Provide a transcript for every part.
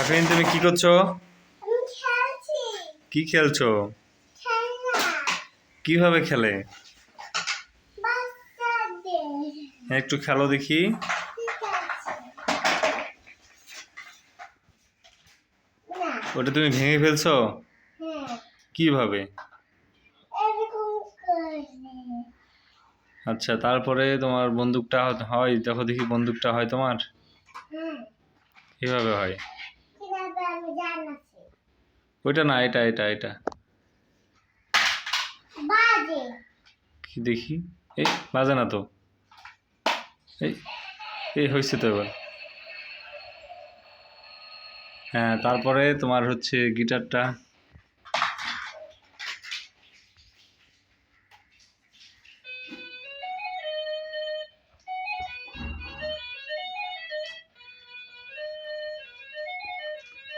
আফরিন তুমি কি করছ? কি খেলছো? কীভাবে খেলে? বাচ্চাদের। একটু খেলো দেখি। ওটা তুমি ভেঙে ফেলছো? হ্যাঁ। কীভাবে? আচ্ছা তারপরে তোমার বন্দুকটা হয় দেখো দেখি বন্দুকটা হয় তোমার? হ্যাঁ কীভাবে হয়? ওইটা না এটা এটা এটা। বাজে। কি দেখি? এই বাজে না তো। এই এই হয়েছে তো এবার। হ্যাঁ তারপরে তোমার হচ্ছে গিটারটা।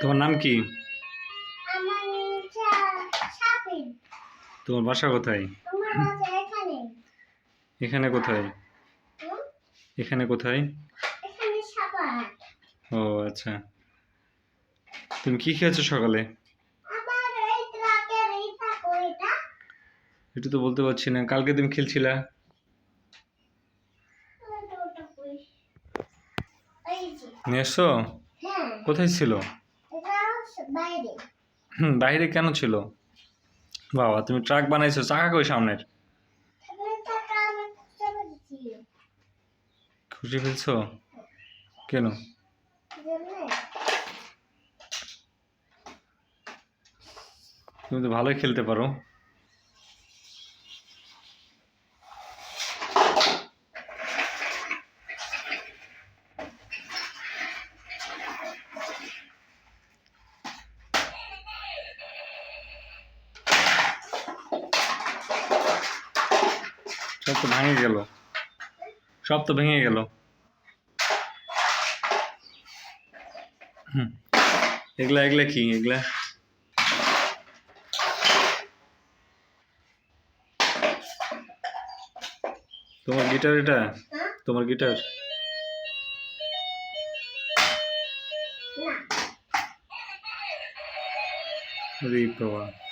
তোমার নাম কি? তোমার বাসা কোথায়? এখানে। কোথায়? এখানে কোথায়? ও আচ্ছা। তুমি কি খেয়েছো সকালে? এটা। তো বলতে পারছি না। কালকে তুমি খেলছিলা? নিয়ে এসছো? হ্যাঁ। কোথায় ছিল? বাইরে। হুম বাইরে কেন ছিল? বাবা তুমি ট্রাক বানাইছো চাকা কই সামনের? খুশি ফেলছো? কেন? তুমি তো ভালোই খেলতে পারো। সব তো ভেঙে গেল। সব তো ভেঙে গেল। হুম। এগুলা এগুলা কি? এগুলা? তোমার গিটার এটা? হ্যাঁ তোমার গিটার না। আরে বাবা।